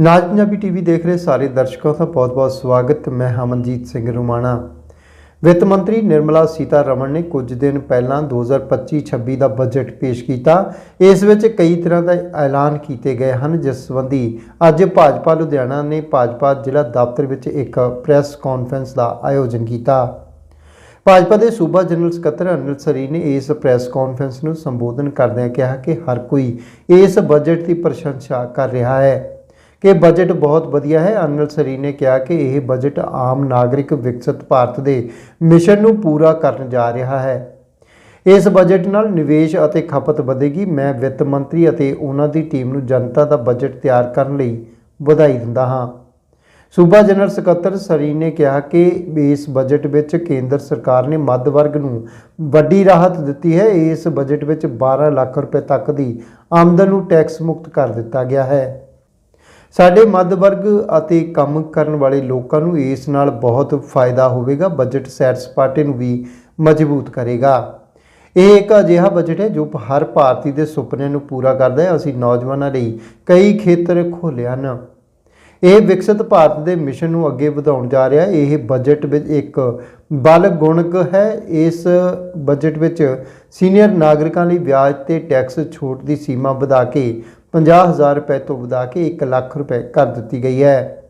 ਨਾਜ Punjabi TV ਦੇਖ ਰਹੇ ਸਾਰੇ ਦਰਸ਼ਕਾਂ ਦਾ ਬਹੁਤ-ਬਹੁਤ ਸਵਾਗਤ। ਮੈਂ ਹਮਨਜੀਤ ਸਿੰਘ ਰੁਮਾਣਾ। ਵਿੱਤ ਮੰਤਰੀ ਨਿਰਮਲਾ ਸੀਤਾਰਮਣ ਨੇ ਕੁਝ ਦਿਨ ਪਹਿਲਾਂ 2025-26 ਦਾ ਬਜਟ ਪੇਸ਼ ਕੀਤਾ। ਇਸ ਵਿੱਚ ਕਈ ਤਰ੍ਹਾਂ ਦੇ ਐਲਾਨ ਕੀਤੇ ਗਏ ਹਨ, ਜਿਸ ਸੰਬੰਧੀ ਅੱਜ ਭਾਜਪਾ ਲੁਧਿਆਣਾ ਨੇ ਭਾਜਪਾ ਜ਼ਿਲ੍ਹਾ ਦਫ਼ਤਰ ਵਿੱਚ ਇੱਕ ਪ੍ਰੈਸ ਕਾਨਫਰੰਸ ਦਾ ਆਯੋਜਨ ਕੀਤਾ। ਭਾਜਪਾ ਦੇ ਸੂਬਾ ਜਨਰਲ ਸਕੱਤਰ ਅਨਿਲ ਸਰੀ ਨੇ ਇਸ ਪ੍ਰੈਸ ਕਾਨਫਰੰਸ ਨੂੰ ਸੰਬੋਧਨ ਕਰਦਿਆਂ ਕਿਹਾ ਕਿ ਹਰ ਕੋਈ ਇਸ ਬਜਟ ਦੀ ਪ੍ਰਸ਼ੰਸਾ ਕਰ ਰਿਹਾ ਹੈ। ਕਿ ਬਜਟ ਬਹੁਤ ਵਧੀਆ ਹੈ। ਅਨਿਲ ਸਰੀ ਨੇ ਕਿਹਾ ਕਿ ਇਹ ਬਜਟ ਆਮ ਨਾਗਰਿਕ ਵਿਕਸਿਤ ਭਾਰਤ ਦੇ ਮਿਸ਼ਨ ਨੂੰ ਪੂਰਾ ਕਰਨ ਜਾ ਰਿਹਾ ਹੈ। ਇਸ ਬਜਟ ਨਾਲ ਨਿਵੇਸ਼ ਅਤੇ ਖਪਤ ਵਧੇਗੀ। ਮੈਂ ਵਿੱਤ ਮੰਤਰੀ ਅਤੇ ਉਹਨਾਂ ਦੀ ਟੀਮ ਨੂੰ ਜਨਤਾ ਦਾ ਬਜਟ ਤਿਆਰ ਕਰਨ ਲਈ ਵਧਾਈ ਦਿੰਦਾ ਹਾਂ। ਸੂਬਾ ਜਨਰਲ ਸਕੱਤਰ ਸਰੀ ਨੇ ਕਿਹਾ ਕਿ ਇਸ ਬਜਟ ਵਿੱਚ ਕੇਂਦਰ ਸਰਕਾਰ ਨੇ ਮੱਧ ਵਰਗ ਨੂੰ ਵੱਡੀ ਰਾਹਤ ਦਿੱਤੀ ਹੈ। ਇਸ ਬਜਟ ਵਿੱਚ 12 ਲੱਖ ਰੁਪਏ ਤੱਕ ਦੀ ਆਮਦਨ ਨੂੰ ਟੈਕਸ ਮੁਕਤ ਕਰ ਦਿੱਤਾ ਗਿਆ ਹੈ। ਸਾਡੇ ਮੱਧ ਵਰਗ ਅਤੇ ਕੰਮ ਕਰਨ ਵਾਲੇ ਲੋਕਾਂ ਨੂੰ ਇਸ ਨਾਲ ਬਹੁਤ ਫਾਇਦਾ ਹੋਵੇਗਾ ਬਜਟ ਸੈਰ ਸਪਾਟੇ ਨੂੰ ਵੀ ਮਜ਼ਬੂਤ ਕਰੇਗਾ। ਇਹ ਇੱਕ ਅਜਿਹਾ ਬਜਟ ਹੈ ਜੋ ਹਰ ਭਾਰਤੀ ਦੇ ਸੁਪਨੇ ਨੂੰ ਪੂਰਾ ਕਰਦਾ ਹੈ। ਅਸੀਂ ਨੌਜਵਾਨਾਂ ਲਈ ਕਈ ਖੇਤਰ ਖੋਲ੍ਹੇ ਹਨ। ਇਹ ਵਿਕਸਿਤ ਭਾਰਤ ਦੇ ਮਿਸ਼ਨ ਨੂੰ ਅੱਗੇ ਵਧਾਉਣ ਜਾ ਰਿਹਾ ਹੈ। ਇਹ ਬਜਟ ਵਿੱਚ ਇੱਕ ਬਲ ਗੁਣਕ ਹੈ। ਇਸ ਬਜਟ ਵਿੱਚ ਸੀਨੀਅਰ ਨਾਗਰਿਕਾਂ ਲਈ ਵਿਆਜ ਤੇ ਟੈਕਸ ਛੋਟ ਦੀ ਸੀਮਾ ਵਧਾ ਕੇ 50000 ਰੁਪਏ ਤੋਂ ਵਧਾ ਕੇ 1 ਲੱਖ ਰੁਪਏ ਕਰ ਦਿੱਤੀ ਗਈ ਹੈ।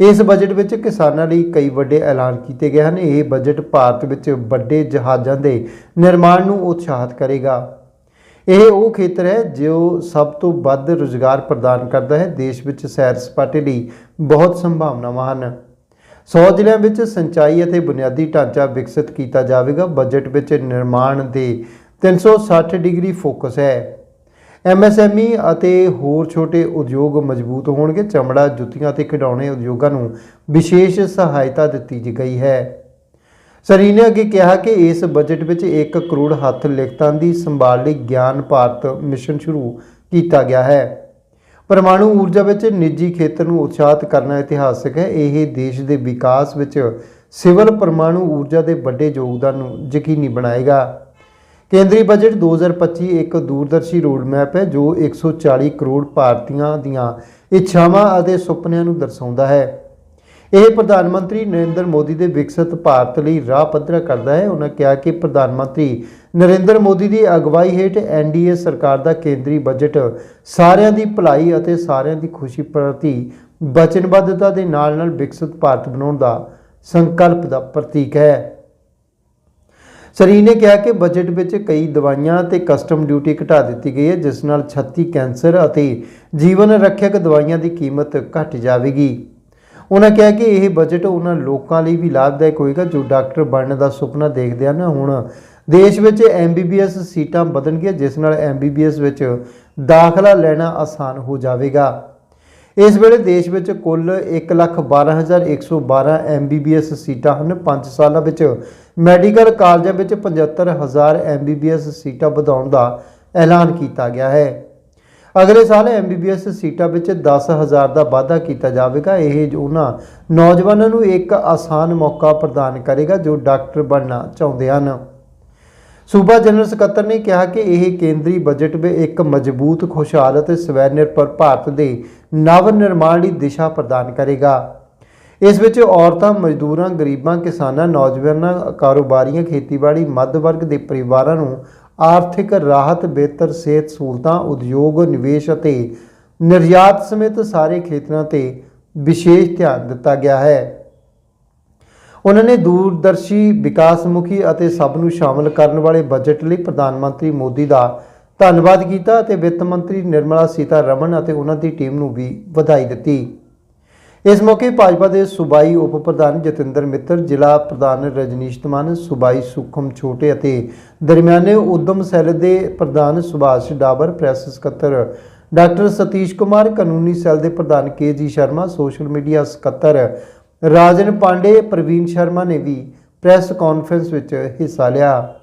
ਇਸ ਬਜਟ ਵਿੱਚ ਕਿਸਾਨਾਂ ਲਈ ਕਈ ਵੱਡੇ ਐਲਾਨ ਕੀਤੇ ਗਏ ਹਨ। ਇਹ ਬਜਟ ਭਾਰਤ ਵਿੱਚ ਵੱਡੇ ਜਹਾਜ਼ਾਂ ਦੇ ਨਿਰਮਾਣ ਨੂੰ ਉਤਸ਼ਾਹਿਤ ਕਰੇਗਾ। ਇਹ ਉਹ ਖੇਤਰ ਹੈ ਜੋ ਸਭ ਤੋਂ ਵੱਧ ਰੁਜ਼ਗਾਰ ਪ੍ਰਦਾਨ ਕਰਦਾ ਹੈ। ਦੇਸ਼ ਵਿੱਚ ਸੈਰ ਸਪਾਟੇ ਲਈ ਬਹੁਤ ਸੰਭਾਵਨਾਵਾਂ ਹਨ। 100 ਜ਼ਿਲ੍ਹਿਆਂ ਵਿੱਚ ਸਿੰਚਾਈ ਅਤੇ ਬੁਨਿਆਦੀ ਢਾਂਚਾ ਵਿਕਸਿਤ ਕੀਤਾ ਜਾਵੇਗਾ। ਬਜਟ ਵਿੱਚ ਨਿਰਮਾਣ ਦੇ 360 ਡਿਗਰੀ ਫੋਕਸ ਹੈ। ਐਮਐਸਐਮਈ ਅਤੇ ਹੋਰ ਛੋਟੇ ਉਦਯੋਗ ਮਜ਼ਬੂਤ ਹੋਣਗੇ। ਚਮੜਾ ਜੁੱਤੀਆਂ ਅਤੇ ਖਿਡੌਣੇ ਉਦਯੋਗਾਂ ਨੂੰ ਵਿਸ਼ੇਸ਼ ਸਹਾਇਤਾ ਦਿੱਤੀ ਗਈ ਹੈ। ਸਰੀ ਨੇ ਅੱਗੇ ਕਿਹਾ ਕਿ ਇਸ ਬਜਟ ਵਿੱਚ 1 ਕਰੋੜ ਹੱਥ ਲਿਖਤਾਂ ਦੀ ਸੰਭਾਲ ਲਈ ਗਿਆਨ ਭਾਰਤ ਮਿਸ਼ਨ ਸ਼ੁਰੂ ਕੀਤਾ ਗਿਆ ਹੈ। ਪਰਮਾਣੂ ਊਰਜਾ ਵਿੱਚ ਨਿੱਜੀ ਖੇਤਰ ਨੂੰ ਉਤਸ਼ਾਹਿਤ ਕਰਨਾ ਇਤਿਹਾਸਕ ਹੈ। ਇਹ ਦੇਸ਼ ਦੇ ਵਿਕਾਸ ਵਿੱਚ ਸਿਵਲ ਪਰਮਾਣੂ ਊਰਜਾ ਦੇ ਵੱਡੇ ਯੋਗਦਾਨ ਨੂੰ ਯਕੀਨੀ ਬਣਾਏਗਾ। ਕੇਂਦਰੀ ਬਜਟ 2025 ਇੱਕ ਦੂਰਦਰਸ਼ੀ ਰੋਡਮੈਪ ਹੈ, ਜੋ 140 ਕਰੋੜ ਭਾਰਤੀਆਂ ਦੀਆਂ ਇੱਛਾਵਾਂ ਅਤੇ ਸੁਪਨਿਆਂ ਨੂੰ ਦਰਸਾਉਂਦਾ ਹੈ। ਇਹ ਪ੍ਰਧਾਨ ਮੰਤਰੀ ਨਰਿੰਦਰ ਮੋਦੀ ਦੇ ਵਿਕਸਿਤ ਭਾਰਤ ਲਈ ਰਾਹ ਪੱਧਰਾ ਕਰਦਾ ਹੈ। ਉਹਨਾਂ ਕਿਹਾ ਕਿ ਪ੍ਰਧਾਨ ਮੰਤਰੀ ਨਰਿੰਦਰ ਮੋਦੀ ਦੀ ਅਗਵਾਈ ਹੇਠ ਐਨਡੀਏ ਸਰਕਾਰ ਦਾ ਕੇਂਦਰੀ ਬਜਟ ਸਾਰਿਆਂ ਦੀ ਭਲਾਈ ਅਤੇ ਸਾਰਿਆਂ ਦੀ ਖੁਸ਼ੀ ਪ੍ਰਤੀ ਵਚਨਬੱਧਤਾ ਦੇ ਨਾਲ-ਨਾਲ ਵਿਕਸਿਤ ਭਾਰਤ ਬਣਾਉਣ ਦਾ ਸੰਕਲਪ ਦਾ ਪ੍ਰਤੀਕ ਹੈ। ਸਰੀ ਨੇ ਕਿਹਾ ਕਿ ਬਜਟ ਵਿੱਚ ਕਈ ਦਵਾਈਆਂ ਤੇ ਕਸਟਮ ਡਿਊਟੀ ਘਟਾ ਦਿੱਤੀ ਗਈ ਹੈ, ਜਿਸ ਨਾਲ 36 ਕੈਂਸਰ ਅਤੇ ਜੀਵਨ ਰੱਖਿਅਕ ਦਵਾਈਆਂ ਦੀ ਕੀਮਤ ਘਟ ਜਾਵੇਗੀ। ਉਹਨਾਂ ਕਿਹਾ ਕਿ ਇਹ ਬਜਟ ਉਹਨਾਂ ਲੋਕਾਂ ਲਈ ਵੀ ਲਾਭਦਾਇਕ ਹੋਏਗਾ ਜੋ ਡਾਕਟਰ ਬਣਨ ਦਾ ਸੁਪਨਾ ਦੇਖਦੇ ਹਨ। ਹੁਣ ਦੇਸ਼ ਵਿੱਚ ਐਮਬੀਬੀਐਸ ਸੀਟਾਂ ਵਧਣਗੀਆਂ ਜਿਸ ਨਾਲ ਐਮਬੀਬੀਐਸ ਵਿੱਚ ਦਾਖਲਾ ਲੈਣਾ ਆਸਾਨ ਹੋ ਜਾਵੇਗਾ। ਇਸ ਵੇਲੇ ਦੇਸ਼ ਵਿੱਚ ਕੁੱਲ 112112 ਐਮਬੀਬੀਐਸ ਸੀਟਾਂ ਹਨ। 5 ਸਾਲਾਂ ਵਿੱਚ ਮੈਡੀਕਲ ਕਾਲਜਾਂ ਵਿੱਚ 75000 ਐਮਬੀਬੀਐਸ ਸੀਟਾਂ ਵਧਾਉਣ ਦਾ ਐਲਾਨ ਕੀਤਾ ਗਿਆ ਹੈ। ਅਗਲੇ ਸਾਲ ਐਮਬੀਬੀਐਸ ਸੀਟਾਂ ਵਿੱਚ 10000 ਦਾ ਵਾਧਾ ਕੀਤਾ ਜਾਵੇਗਾ। ਇਹ ਉਹਨਾਂ ਨੌਜਵਾਨਾਂ ਨੂੰ ਇੱਕ ਆਸਾਨ ਮੌਕਾ ਪ੍ਰਦਾਨ ਕਰੇਗਾ ਜੋ ਡਾਕਟਰ ਬਣਨਾ ਚਾਹੁੰਦੇ ਹਨ। ਸੂਬਾ ਜਨਰਲ ਸਕੱਤਰ ਨੇ ਕਿਹਾ ਕਿ ਇਹ ਕੇਂਦਰੀ ਬਜਟ ਵਿੱਚ ਇੱਕ ਮਜ਼ਬੂਤ, ਖੁਸ਼ਹਾਲ ਅਤੇ ਸਵੈ ਨਿਰਭਰ ਭਾਰਤ ਦੇ ਨਵ ਨਿਰਮਾਣ ਲਈ ਦਿਸ਼ਾ ਪ੍ਰਦਾਨ ਕਰੇਗਾ। ਇਸ ਵਿੱਚ ਔਰਤਾਂ, ਮਜ਼ਦੂਰਾਂ, ਗਰੀਬਾਂ, ਕਿਸਾਨਾਂ, ਨੌਜਵਾਨਾਂ, ਕਾਰੋਬਾਰੀਆਂ, ਖੇਤੀਬਾੜੀ ਮੱਧ ਵਰਗ ਦੇ ਪਰਿਵਾਰਾਂ ਨੂੰ ਆਰਥਿਕ ਰਾਹਤ, ਬਿਹਤਰ ਸਿਹਤ ਸਹੂਲਤਾਂ, ਉਦਯੋਗ, ਨਿਵੇਸ਼ ਅਤੇ ਨਿਰਯਾਤ ਸਮੇਤ ਸਾਰੇ ਖੇਤਰਾਂ ਤੇ ਵਿਸ਼ੇਸ਼ ਧਿਆਨ ਦਿੱਤਾ ਗਿਆ ਹੈ। ਉਹਨਾਂ ਨੇ ਦੂਰਦਰਸ਼ੀ ਵਿਕਾਸਮੁਖੀ ਅਤੇ ਸਭ ਨੂੰ ਸ਼ਾਮਲ ਕਰਨ ਵਾਲੇ ਬਜਟ ਲਈ ਪ੍ਰਧਾਨ ਮੰਤਰੀ ਮੋਦੀ ਦਾ ਧੰਨਵਾਦ ਕੀਤਾ ਅਤੇ ਵਿੱਤ ਮੰਤਰੀ ਨਿਰਮਲਾ ਸੀਤਾਰਮਣ ਅਤੇ ਉਹਨਾਂ ਦੀ ਟੀਮ ਨੂੰ ਵੀ ਵਧਾਈ ਦਿੱਤੀ। ਇਸ ਮੌਕੇ ਭਾਜਪਾ ਦੇ ਸੂਬਾਈ ਉਪ ਪ੍ਰਧਾਨ ਜਤਿੰਦਰ ਮਿੱਤਰ ਜ਼ਿਲ੍ਹਾ ਪ੍ਰਧਾਨ ਰਜਨੀਸ਼ ਤਮਨ ਸੂਬਾਈ ਸੁਖਮ ਛੋਟੇ ਅਤੇ ਦਰਮਿਆਨੇ ਉਦਮ ਸੈੱਲ ਦੇ ਪ੍ਰਧਾਨ ਸੁਭਾਸ਼ ਡਾਬਰ, ਪ੍ਰੈਸ ਸਕੱਤਰ ਡਾਕਟਰ ਸਤੀਸ਼ ਕੁਮਾਰ, ਕਾਨੂੰਨੀ ਸੈੱਲ ਦੇ ਪ੍ਰਧਾਨ ਕੇ ਜੀ ਸ਼ਰਮਾ, ਸੋਸ਼ਲ ਮੀਡੀਆ ਸਕੱਤਰ ਰਾਜਨ ਪਾਂਡੇ ਪ੍ਰਵੀਨ ਸ਼ਰਮਾ ਨੇ ਵੀ ਪ੍ਰੈਸ ਕਾਨਫਰੰਸ ਵਿੱਚ ਹਿੱਸਾ ਲਿਆ।